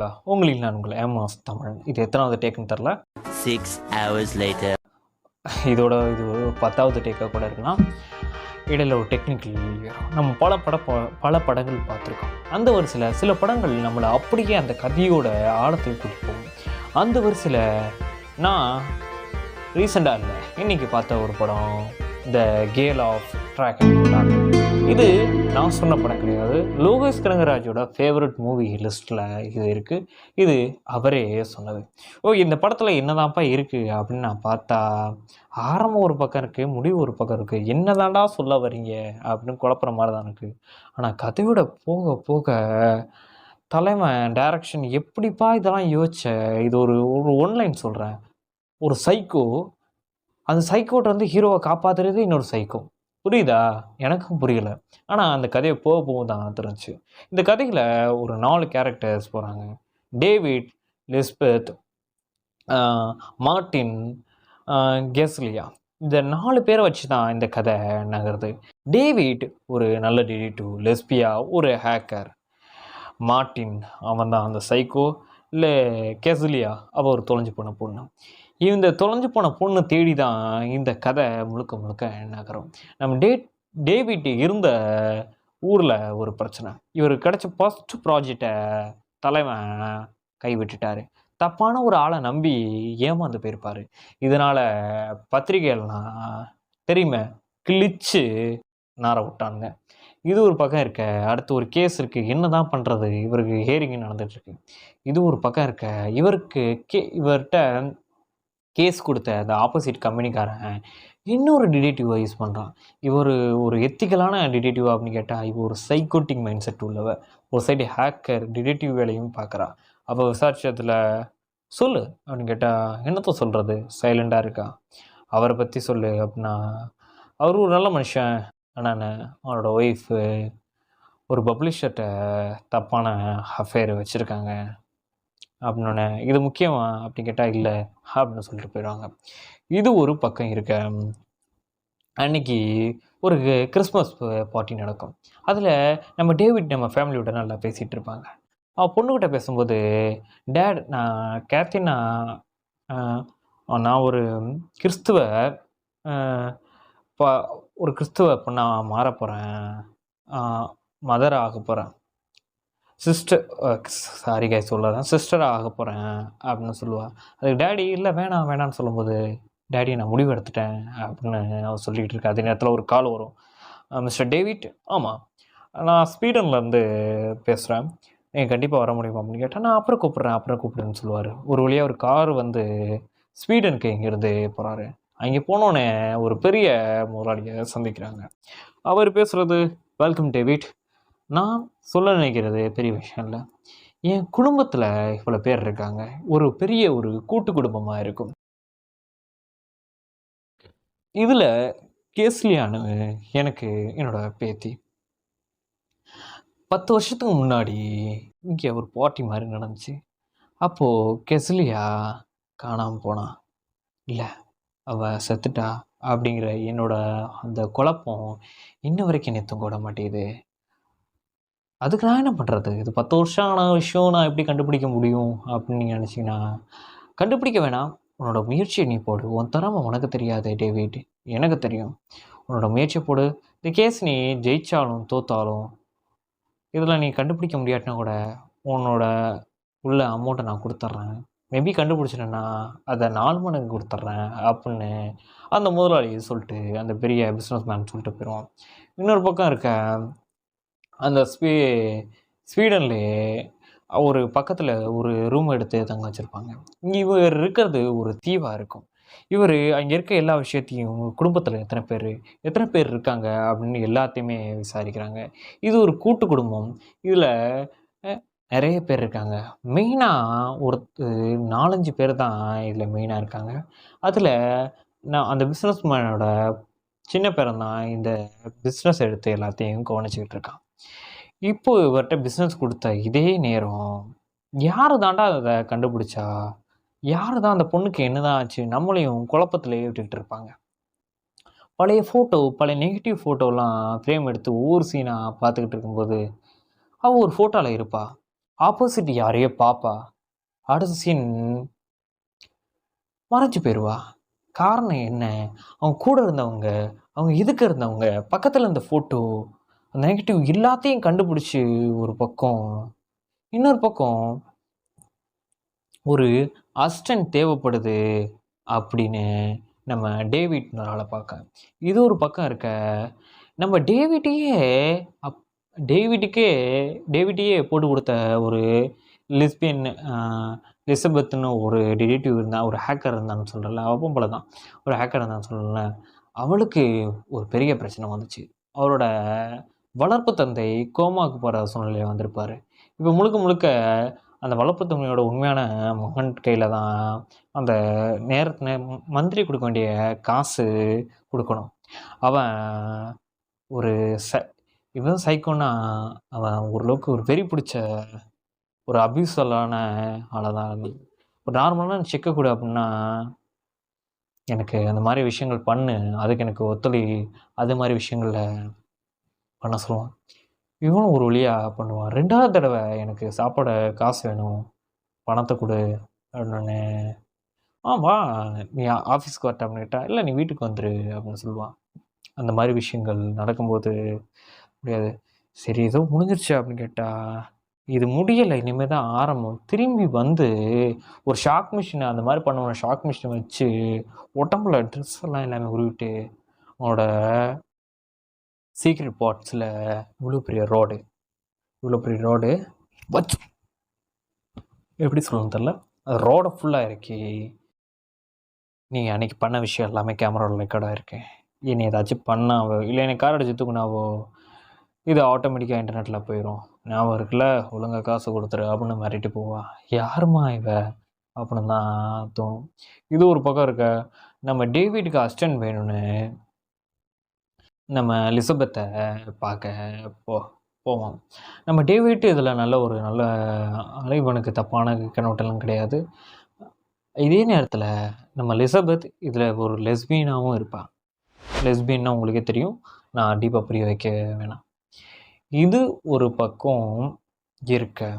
நண்பா உங்களில் நான் உங்கள் ஏமாஸ் தமிழ் இது எத்தனாவது டேக்குன்னு தெரில Six hours later. இதோட இது ஒரு பத்தாவது டேக்காக கூட இருக்கலாம். இடையில ஒரு டெக்னிக்கல் நம்ம பல பட ப- பல படங்கள் பார்த்துருக்கோம். அந்த வரிசையில் சில படங்கள் நம்மளை அப்படியே அந்த கதையோட ஆழத்துக்கு கூட்டிட்டு போகும். அந்த வரிசையில் நான் ரீசெண்டாக இல்லை இன்னைக்கு பார்த்த ஒரு படம் த கேல் ஆஃப் ட்ராக் இது நான் சொன்ன படம் கிடையாது. லோகேஷ் கனகராஜோட ஃபேவரட் மூவி லிஸ்ட்டில் இது இருக்குது இது அவரே சொன்னது. ஓ இந்த படத்தில் என்னதான்ப்பா இருக்குது அப்படின்னு நான் பார்த்தா ஆரம்பம் ஒரு பக்கம் இருக்குது முடிவு ஒரு பக்கம் இருக்குது என்னதான்டா சொல்ல வரீங்க அப்படின்னு குழப்புற மாதிரி தான் இருக்குது ஆனால் கதையோட போக போக தலைமை டைரக்ஷன் எப்படிப்பா இதெல்லாம் யோசிச்ச இது ஒரு ஒரு ஒன்லைன் சொல்கிறேன் ஒரு சைக்கோ அந்த சைக்கோட்டை வந்து ஹீரோவை காப்பாத்துறது இன்னொரு சைக்கோ புரியுதா? எனக்கும் புரியல. ஆனால் அந்த கதையை போக போக தான் தெரிஞ்சுச்சு இந்த கதையில் ஒரு நாலு கேரக்டர்ஸ் போகிறாங்க டேவிட் லிஸ்பெத் மார்டின் மார்ட்டின் கெஸ்லியா. இந்த நாலு பேரை வச்சு தான் இந்த கதை நகருது. டேவிட் ஒரு நல்ல டிடெக்டிவ் லெஸ்பியா ஒரு ஹேக்கர் மார்ட்டின் அவன் தான் அந்த சைக்கோ இல்லை கெஸ்லியா அவள் ஒரு தொலைஞ்சு போன பொண்ணு. இந்த தொலைஞ்சு போன பொண்ணு தேடி தான் இந்த கதை முழுக்க முழுக்க நகரும். நம்ம டே டேவிட் இருந்த ஊரில் ஒரு பிரச்சனை. இவர் கிடச்ச ஃபஸ்ட் ப்ராஜெக்டை தலைவன் கைவிட்டுட்டாரு. தப்பான ஒரு ஆளை நம்பி ஏமாந்து போயிருப்பார். இதனால் பத்திரிகைகள்லாம் தெரியுமே கிழிச்சு நார விட்டானுங்க. இது ஒரு பக்கம் இருக்க அடுத்து ஒரு கேஸ் இருக்குது என்ன தான் பண்ணுறது இவருக்கு ஹேரிங் நடந்துகிட்ருக்கு இது ஒரு பக்கம் இருக்க இவருக்கு கே இவர்கிட்ட கேஸ் கொடுத்த அந்த ஆப்போசிட் கம்பெனிக்காரன் இன்னொரு டிடேட்டிவாக யூஸ் பண்ணுறான் இவர் ஒரு எத்திக்கலான டிடேட்டிவாக அப்படின்னு கேட்டால் இவர் ஒரு சைக்கோட்டிக் மைண்ட் செட் உள்ளவ ஒரு சைடு ஹேக்கர் டிடெக்டிவ் வேலையும் பார்க்குறா அப்போ விசாரிச்சதில் சொல்லு அப்படின்னு கேட்டால் என்னத்த சொல்கிறது சைலண்டாக இருக்கா? அவரை பற்றி சொல்லு அப்படின்னா அவர் ஒரு நல்ல மனுஷன். ஆனால் அவரோட ஒய்ஃபு ஒரு பப்ளிஷர்கிட்ட தப்பான அஃபேர் வச்சுருக்காங்க. அப்படின்னோடனே இது முக்கியமா? அப்படின்னு கேட்டால் இல்லை அப்படின்னு சொல்லிட்டு போயிடுவாங்க. இது ஒரு பக்கம் இருக்க அன்னைக்கு ஒரு கிறிஸ்மஸ் பார்ட்டி நடக்கும். அதில் நம்ம டேவிட் நம்ம ஃபேமிலியோட நல்லா பேசிகிட்டு இருப்பாங்க. அவன் பொண்ணுக்கிட்ட பேசும்போது டேட் நான் கேத்தி நான் நான் ஒரு கிறிஸ்துவ ஒரு கிறிஸ்துவ பொண்ணாக மாற போகிறேன் மதர் ஆக போகிறேன் சிஸ்டர் சாரி கை சொல்லதான் சிஸ்டராக ஆக போகிறேன் அப்படின்னு சொல்லுவாள் அதுக்கு டேடி இல்லை வேணாம் வேணாம்னு சொல்லும்போது டேடி நான் முடிவு எடுத்துட்டேன் அப்படின்னு அவன் சொல்லிக்கிட்டு இருக்கா. அதே நேரத்தில் ஒரு கால் வரும். மிஸ்டர் டேவிட் ஆமாம் நான் ஸ்வீடன்லேருந்து பேசுகிறேன் நீங்கள் கண்டிப்பாக வர முடியுமா அப்படின்னு கேட்டால் நான் அப்புறம் கூப்பிட்றேன் அப்புறம் கூப்பிட்றேன்னு சொல்லுவார். ஒரு வழியாக ஒரு கார் வந்து ஸ்வீடனுக்கு இங்கேருந்து போகிறாரு அங்கே போனோன்னே ஒரு பெரிய முதலாளியை சந்திக்கிறாங்க. அவர் பேசுகிறது வெல்கம் டேவிட் நான் சொல்ல நினைக்கிறது பெரிய விஷயம் இல்லை. என் குடும்பத்தில் இவ்வளோ பேர் இருக்காங்க. ஒரு பெரிய ஒரு கூட்டு குடும்பமாக இருக்கும். இதில் கேஸ்லியானு எனக்கு என்னோட பேத்தி. பத்து வருஷத்துக்கு முன்னாடி இங்கே ஒரு பார்ட்டி மாதிரி நடந்துச்சு. அப்போது கெஸ்லியா காணாமல் போனா. இல்லை அவள் செத்துட்டா அப்படிங்கிற என்னோட அந்த குழப்பம் இன்ன வரைக்கும் என்னை கூட மாட்டேங்குது. அதுக்கு நான் என்ன பண்ணுறது இது பத்து வருஷம் ஆன விஷயம் நான் எப்படி கண்டுபிடிக்க முடியும்? அப்படின்னு நீங்கள் நினச்சிங்கன்னா கண்டுபிடிக்க வேணாம். உன்னோட முயற்சியை நீ போடு. உன் திறமை உனக்கு தெரியாது டேவிட். எனக்கு தெரியும். உன்னோட முயற்சியை போடு. இந்த கேஸ் நீ ஜெயிச்சாலும் தோத்தாலும் இதில் நீ கண்டுபிடிக்க முடியாட்டினா கூட உன்னோட உள்ள அமௌண்ட்டை நான் கொடுத்துட்றேன் மேபி கண்டுபிடிச்சிட்டேன்னா அதை நாலு மடங்கு கொடுத்துட்றேன் அப்படின்னு அந்த முதலாளி சொல்லிட்டு அந்த பெரிய பிஸ்னஸ் மேன் சொல்லிட்டு போயிடுவான் இன்னொரு பக்கம் இருக்க அந்த ஸ்வீ ஸ்வீடன்லேயே ஒரு பக்கத்தில் ஒரு ரூம் எடுத்து தங்க வச்சுருப்பாங்க. இங்கே இவர் இருக்கிறது ஒரு தீவாக இருக்கும். இவர் அங்கே இருக்க எல்லா விஷயத்தையும் குடும்பத்தில் எத்தனை பேர் எத்தனை பேர் இருக்காங்க அப்படின்னு எல்லாத்தையுமே விசாரிக்கிறாங்க. இது ஒரு கூட்டு குடும்பம். இதில் நிறைய பேர் இருக்காங்க. மெயினாக ஒரு நாலஞ்சு பேர் தான் இதில் மெயினாக இருக்காங்க. அதில் நான் அந்த பிஸ்னஸ் மேனோட சின்ன பேரன் தான் இந்த பிஸ்னஸ் எடுத்து எல்லாத்தையும் கவனிச்சிக்கிட்டு இருக்கான். இப்போ இவர்கிட்ட பிஸ்னஸ் கொடுத்த இதே நேரம் யார் தாண்டா அதை கண்டுபிடிச்சா? யார் தான் அந்த பொண்ணுக்கு என்னதான் ஆச்சு? நம்மளையும் குழப்பத்தில் விட்டுக்கிட்டு இருப்பாங்க. பழைய ஃபோட்டோ பழைய நெகட்டிவ் ஃபோட்டோலாம் ஃப்ரேம் எடுத்து ஒவ்வொரு சீனாக பார்த்துக்கிட்டு இருக்கும்போது அவள் ஒரு ஃபோட்டோவில் இருப்பா. ஆப்போசிட் யாரையோ பார்ப்பா அடுத்த சீன் மறைஞ்சு போயிடுவா காரணம் என்ன? அவங்க கூட இருந்தவங்க அவங்க எதுக்கு இருந்தவங்க? பக்கத்தில் இருந்த ஃபோட்டோ நெகட்டிவ் எல்லாத்தையும் கண்டுபிடிச்சி ஒரு பக்கம் இன்னொரு பக்கம் ஒரு அசிஸ்டன்ட் தேவைப்படுது அப்படின்னு நம்ம டேவிட்னால ஆளை பார்க்க. இது ஒரு பக்கம் இருக்க. நம்ம டேவிட்டையே அப் டேவிட்டுக்கே டேவிட்டையே போட்டு கொடுத்த ஒரு லிஸ்பியன் லிசபெத்னு ஒரு டிடெக்டிவ் இருந்தால் ஒரு ஹேக்கர் இருந்தான்னு சொல்கிறல அவப்பும் போல தான் ஒரு ஹேக்கர் இருந்தான்னு சொல்லல அவளுக்கு ஒரு பெரிய பிரச்சனை வந்துச்சு. அவரோட வளர்ப்பு தந்தை கோமாவுக்கு போகிற சூழ்நிலையில் வந்திருப்பார். இப்போ முழுக்க முழுக்க அந்த வளர்ப்பு தந்தையோட உண்மையான மகன் கையில் தான் அந்த நேரத்து மந்திரி கொடுக்க வேண்டிய காசு கொடுக்கணும். அவன் ஒரு ச இவன் சைக்கோன்னா அவன் ஓரளவுக்கு ஒரு வெறி பிடிச்ச ஒரு அபியூசலான ஆளாக தான் இருந்தது ஒரு நார்மலாக செக்க அப்படின்னா எனக்கு அந்த மாதிரி விஷயங்கள் பண்ணு அதுக்கு எனக்கு ஒத்துழை அது மாதிரி விஷயங்களில் பண்ண சொல்லுவான் இவனும் ஒரு வழியாக பண்ணுவான். ரெண்டாவது தடவை எனக்கு சாப்பாட காசு வேணும். பணத்தை கொடு அப்படின்னு ஆ வா. நீ ஆஃபீஸ்க்கு வரட்ட அப்படின்னு கேட்டா இல்லை நீ வீட்டுக்கு வந்துரு அப்படின்னு சொல்லுவான். அந்த மாதிரி விஷயங்கள் நடக்கும்போது முடியாது. சரி ஏதோ முடிஞ்சிருச்சு அப்படின்னு கேட்டால் இது முடியலை. இனிமேல் தான் ஆரம்பம். திரும்பி வந்து ஒரு ஷாக் மிஷினை அந்த மாதிரி பண்ணுவோம் ஷாக் மிஷினை வச்சு உடம்புல ட்ரெஸ் எல்லாம் எல்லாமே உருவிட்டு அவனோட சீக்ரெட் பாட்ஸில் இவ்வளோ பெரிய ரோடு இவ்வளோ பெரிய ரோடு வச்சு. எப்படி சொல்லணும் தெரில அது ரோடை ஃபுல்லாக இருக்கு நீங்கள் அன்றைக்கி பண்ண விஷயம் எல்லாமே கேமராவில் ரெக்கார்டாக இருக்கேன் இனி ஏதாச்சும் பண்ணாவோ இல்லை எனக்கு கார் அடிச்சு தூக்குனாவோ இது ஆட்டோமேட்டிக்காக இன்டர்நெட்டில் போயிடும் ஞாபகம் இருக்குல்ல? ஒழுங்காக காசு கொடுத்துரு அப்படின்னு மாறிட்டு போவா. யாருமா இவ? அப்படின்னு தான் தோணும். இது ஒரு பக்கம் இருக்க நம்ம டேவிட்க்கு அஸ்டன் வேணும்னு நம்ம லிசபெத்தை பார்க்க போ போவோம். நம்ம டேவிட் இதில் நல்ல ஒரு நல்ல அலைவனுக்கு தப்பான கண்ணோட்டெல்லாம் கிடையாது. இதே நேரத்தில் நம்ம லிசபெத் இதில் ஒரு லெஸ்பியனாகவும் இருப்பாள் லெஸ்பியன்னா உங்களுக்கே தெரியும். நான் டீப்பாக புரிய வைக்க வேணாம். இது ஒரு பக்கம் இருக்க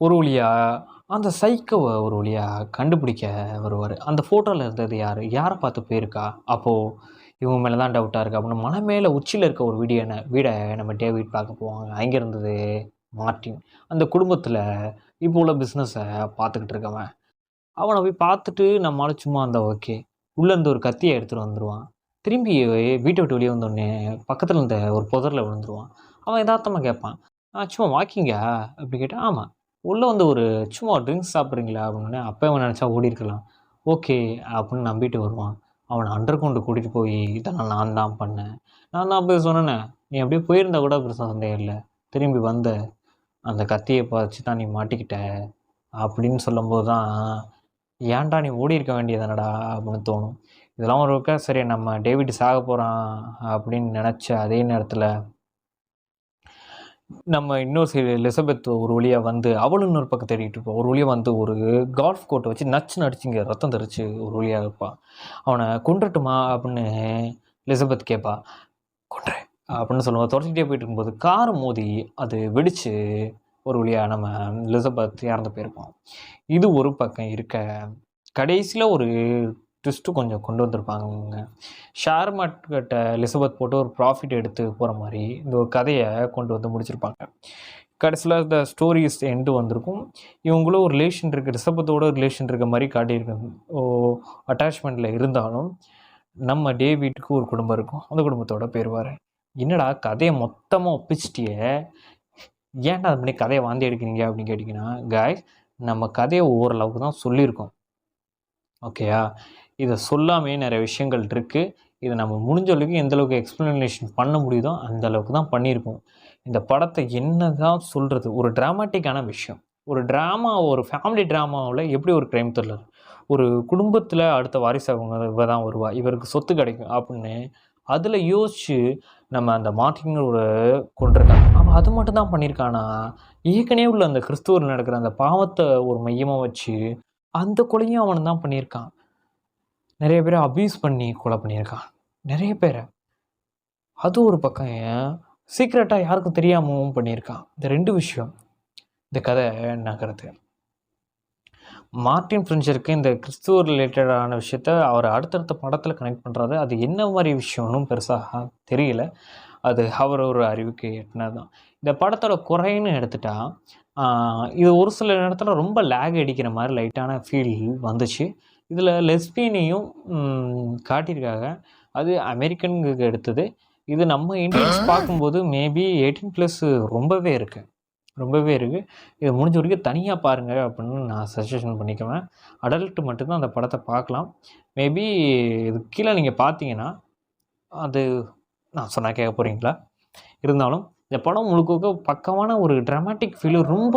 ஒரு வழியாக அந்த சைக்கோவை ஒரு வழியாக கண்டுபிடிக்க வருவார். அந்த ஃபோட்டோவில் இருந்தது யார்? யாரை பார்த்து போயிருக்கா? அப்போது இவங்க மேலே தான் டவுட்டாக இருக்குது அப்படின்னு மலை மேலே உச்சியில் இருக்க ஒரு வீடியோ வீடை நம்ம டேவிட் பார்க்க போவாங்க. அங்கே இருந்தது மார்ட்டின் அந்த குடும்பத்தில் இப்போ உள்ள பிஸ்னஸை பார்த்துக்கிட்டு இருக்கவன். அவனை போய் பார்த்துட்டு நம்மளால சும்மா அந்த ஓகே உள்ளேருந்து ஒரு கத்தியை எடுத்துகிட்டு வந்துடுவான் திரும்பி வீட்டை விட்டு வெளியே வந்தோடனே பக்கத்தில் இருந்த ஒரு புதரில் விழுந்துருவான். அவன் யதார்த்தமாக கேட்பான். ஆ சும்மா வாக்கிங்கா அப்படி கேட்டால் ஆமாம் உள்ளே வந்து ஒரு சும்மா ட்ரிங்க்ஸ் சாப்பிட்றீங்களா? அப்படின்னே அப்போ அவன் நினச்சா ஓடி இருக்கலாம். ஓகே அப்படின்னு நம்பிட்டு வருவான். அவனை அண்டர் கொண்டு கூட்டிகிட்டு போய் இதெல்லாம் நான் தான் பண்ணேன். நான் தான் போய் சொன்னேனே நீ அப்படியே போயிருந்தா கூட பெருசாக சந்தேகம் இல்லை. திரும்பி வந்த அந்த கத்தியை பார்த்து தான் நீ மாட்டிக்கிட்ட அப்படின்னு சொல்லும்போது தான் ஏன்டா நீ ஓடி இருக்க வேண்டியதானடா அப்படின்னு தோணும். இதெல்லாம் ஒரு சரி நம்ம டேவிட் சாக போகிறான் அப்படின்னு நினச்ச அதே நேரத்தில் நம்ம இன்னொரு சைடு எலிசபெத் ஒரு வழியாக வந்து அவளும் இன்னொரு பக்கம் தேடிட்டு இருப்பாள் ஒரு வழியாக வந்து ஒரு கால்ஃப் கோட்டை வச்சு நச்சு நடிச்சுங்க ரத்தம் தெரிச்சு ஒரு வழியாக இருப்பான் அவனை கொண்டுட்டுமா அப்படின்னு எலிசபெத் கேட்பா கொன்றேன் அப்படின்னு சொல்லுவாள் தொடச்சிக்கிட்டே போயிட்டு இருக்கும்போது கார் மோதி அது வெடிச்சு ஒரு வழியாக நம்ம எலிசபெத் இறந்து போயிருப்போம் இது ஒரு பக்கம் இருக்க கடைசியில் ஒரு ட்விஸ்ட்டு கொஞ்சம் கொண்டு வந்திருப்பாங்க ஷேர் மார்க்கெட்டை லிசபத் போட்டு ஒரு ப்ராஃபிட் எடுத்து போகிற மாதிரி இந்த ஒரு கதையை கொண்டு வந்து முடிச்சிருப்பாங்க. கடைசியில் இந்த ஸ்டோரிஸ் எண்டு வந்திருக்கும். இவங்களும் ஒரு ரிலேஷன் இருக்குது ரிசபத்தோட ரிலேஷன் இருக்க மாதிரி காட்டியிருக்கு ஓ அட்டாச்மெண்ட்டில் இருந்தாலும் நம்ம டே வீட்டுக்கு ஒரு குடும்பம் இருக்கும். அந்த குடும்பத்தோட போயிடுவார் என்னடா கதையை மொத்தமாக ஒப்பிச்சிட்டியே? ஏன்டா அது பண்ணி கதையை வாந்தி எடுக்கிறீங்க அப்படின்னு கேட்டிங்கன்னா காய் நம்ம கதையை ஓரளவுக்கு தான் சொல்லியிருக்கோம். ஓகேயா இதை சொல்லாமே நிறைய விஷயங்கள் இருக்குது இதை நம்ம முடிஞ்ச அளவுக்கு எந்த அளவுக்கு எக்ஸ்ப்ளனேஷன் பண்ண முடியுதோ அந்த அளவுக்கு தான் பண்ணியிருக்கோம். இந்த படத்தை என்ன தான் சொல்கிறது ஒரு ட்ராமாட்டிக்கான விஷயம். ஒரு ட்ராமா ஒரு ஃபேமிலி ட்ராமாவில் எப்படி ஒரு க்ரைம் த்ரில்லர் ஒரு குடும்பத்தில் அடுத்த வாரிசாக இவ தான் வருவா இவருக்கு சொத்து கிடைக்கும் அப்படின்னு அதில் யோசித்து நம்ம அந்த மார்க்கிங்கோட கொண்டிருக்காங்க. அவன் அது மட்டும் தான் பண்ணியிருக்கானா? ஏற்கனவே உள்ள அந்த கிறிஸ்துவர் நடக்கிற அந்த பாவத்தை ஒரு மையமாக வச்சு அந்த கொலையும் அவன் தான் பண்ணியிருக்கான். நிறைய பேரை அப்யூஸ் பண்ணி கொலை பண்ணியிருக்கான் நிறைய பேரை. அது ஒரு பக்கம் ஏன்? சீக்ரெட்டாக யாருக்கும் தெரியாமவும் பண்ணியிருக்கான். இந்த ரெண்டு விஷயம். இந்த கதை நகருது. மார்ட்டின் ஃப்ரெஞ்சருக்கு இந்த கிறிஸ்துவ ரிலேட்டடான விஷயத்த அவர் அடுத்தடுத்த படத்தில் கனெக்ட் பண்ணுறாரு அது என்ன மாதிரி விஷயம்னு பெருசாக தெரியல. அது அவர் ஒரு அறிவுக்கு எட்டினதுதான் இந்த படத்தோட குறைன்னு எடுத்துட்டா இது ஒரு சில நேரத்தில் ரொம்ப லேக் அடிக்கிற மாதிரி லைட்டான ஃபீல் வந்துச்சு. இதில் லெஸ்பியனையும் காட்டியிருக்காங்க. அது அமெரிக்கனுக்கு எடுத்தது. இது நம்ம இந்தியன்ஸ் பார்க்கும்போது மேபி எயிட்டீன் ப்ளஸ் ரொம்பவே இருக்குது ரொம்பவே இருக்குது இது முடிஞ்ச வரைக்கும் தனியாக பாருங்கள் அப்படின்னு நான் சஜஷன் பண்ணிக்குவேன். அடல்ட் மட்டும்தான் அந்த படத்தை பார்க்கலாம். மேபி இது கீழே நீங்கள் பார்த்தீங்கன்னா அது நான் சொன்னால் கேட்க போகிறீங்களா இருந்தாலும் இந்த படம் முழுக்க முழுக்க பக்கமான ஒரு ட்ராமாட்டிக் ஃபீலு ரொம்ப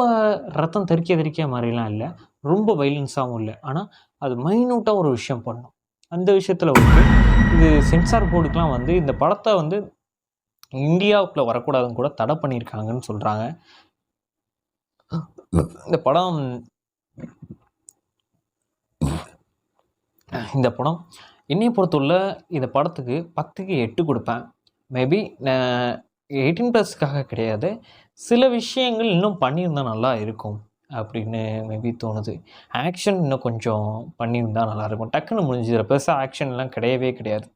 ரத்தம் தெறிக்க தெறிக்க மாதிரிலாம் இல்லை. ரொம்ப வைலன்ஸாகவும் இல்லை. ஆனால் அது மைனூட்டாக ஒரு விஷயம் பண்ணும். அந்த விஷயத்தில் வந்து இது சென்சார் போர்டுக்கெலாம் வந்து இந்த படத்தை வந்து இந்தியாவுக்குள்ளே வரக்கூடாதுன்னு கூட தடை பண்ணியிருக்காங்கன்னு சொல்கிறாங்க இந்த படம் இந்த படம் என்னையை பொறுத்துள்ள இந்த படத்துக்கு பத்துக்கு எட்டு கொடுப்பேன். மேபி எயிட்டீன் ப்ளஸ்க்காக கிடையாது. சில விஷயங்கள் இன்னும் பண்ணியிருந்தா நல்லா இருக்கும். அப்படின்னு மேபி தோணுது. ஆக்ஷன் இன்னும் கொஞ்சம் பண்ணியிருந்தா நல்லாயிருக்கும். டக்குன்னு முடிஞ்சிடுற பெருசாக ஆக்ஷன்லாம் கிடையவே கிடையாது.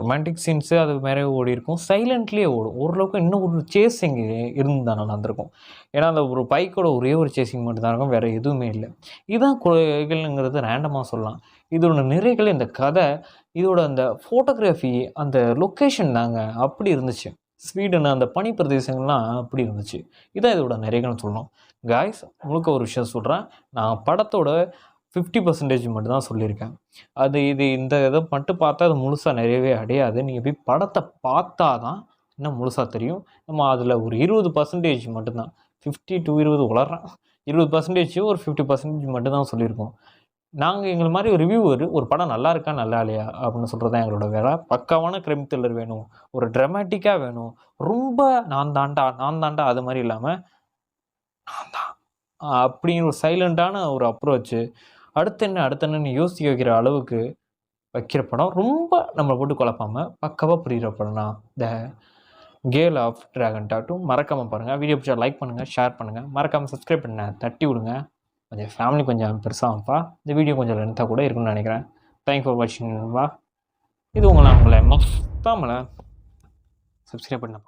ரொமான்டிக் சீன்ஸு அது மேலே ஓடி இருக்கும். சைலண்ட்லேயே ஓடும். ஓரளவுக்கு இன்னும் ஒரு சேசிங் இருந்தால் நல்லா இருந்திருக்கும் ஏன்னா அந்த ஒரு பைக்கோட ஒரே ஒரு சேசிங் மட்டும்தான் இருக்கும். வேறு எதுவுமே இல்லை. இதுதான் குறைகள்ங்கிறது ரேண்டமாக சொல்லலாம். இதோட நிறைகள் இந்த கதை இதோட அந்த ஃபோட்டோகிராஃபி அந்த லொக்கேஷன் தாங்க. அப்படி இருந்துச்சு. ஸ்வீடன் அந்த பனி பிரதேசங்கள்லாம் அப்படி இருந்துச்சு. இதான் இதோட நிறைகள்னு சொல்லணும். காய்ஸ் முழுக்க ஒரு விஷயம் சொல்கிறேன் நான் படத்தோட ஃபிஃப்டி பர்சன்டேஜ் மட்டும்தான் சொல்லியிருக்கேன். அது இது இந்த இதை மட்டும் பார்த்தா அது முழுசாக நிறையவே அடையாது. நீங்கள் போய் படத்தை பார்த்தா தான் இன்னும் முழுசாக தெரியும். நம்ம அதில் ஒரு இருபது பர்சன்டேஜ் மட்டும்தான். ஃபிஃப்டி டு இருபது வளர்றேன் இருபது பர்சன்டேஜ் ஒரு ஃபிஃப்டி பர்சன்டேஜ் மட்டும்தான் சொல்லியிருக்கோம். நாங்கள் எங்களை மாதிரி ஒரு ரிவ்யூவர் ஒரு படம் நல்லா இருக்கா நல்லா இல்லையா? அப்படின்னு சொல்கிறது தான் எங்களோட வேலை. பக்காவான கிரைம் த்ரில்லர் வேணும். ஒரு ட்ரமேட்டிக்காக வேணும். ரொம்ப நான் தாண்டா நான் தாண்டா அது மாதிரி இல்லாமல் நான் தான் அப்படின்னு ஒரு சைலண்டான ஒரு அப்ரோச்சு அடுத்து என்ன அடுத்து என்னன்னு யோசிக்க வைக்கிற அளவுக்கு வைக்கிற படம் ரொம்ப நம்மளை போட்டு குழப்பாமல் பக்கவாக புரிகிற படம்னா த கேல் ஆஃப் ட்ராகன் டாட்டும் மறக்காமல் பாருங்கள் வீடியோ பிடிச்சா லைக் பண்ணுங்கள் ஷேர் பண்ணுங்கள் மறக்காமல் சப்ஸ்கிரைப் பண்ண தட்டி விடுங்க. கொஞ்சம் ஃபேமிலி கொஞ்சம் பெருசாகப்பா இந்த வீடியோ கொஞ்சம் லென்த்தாக கூட இருக்கும்னு நினைக்கிறேன். தேங்க் ஃபார் வாட்சிங் வா. இது உங்களை உங்களை மஃப்தாமலை சப்ஸ்கிரைப் பண்ண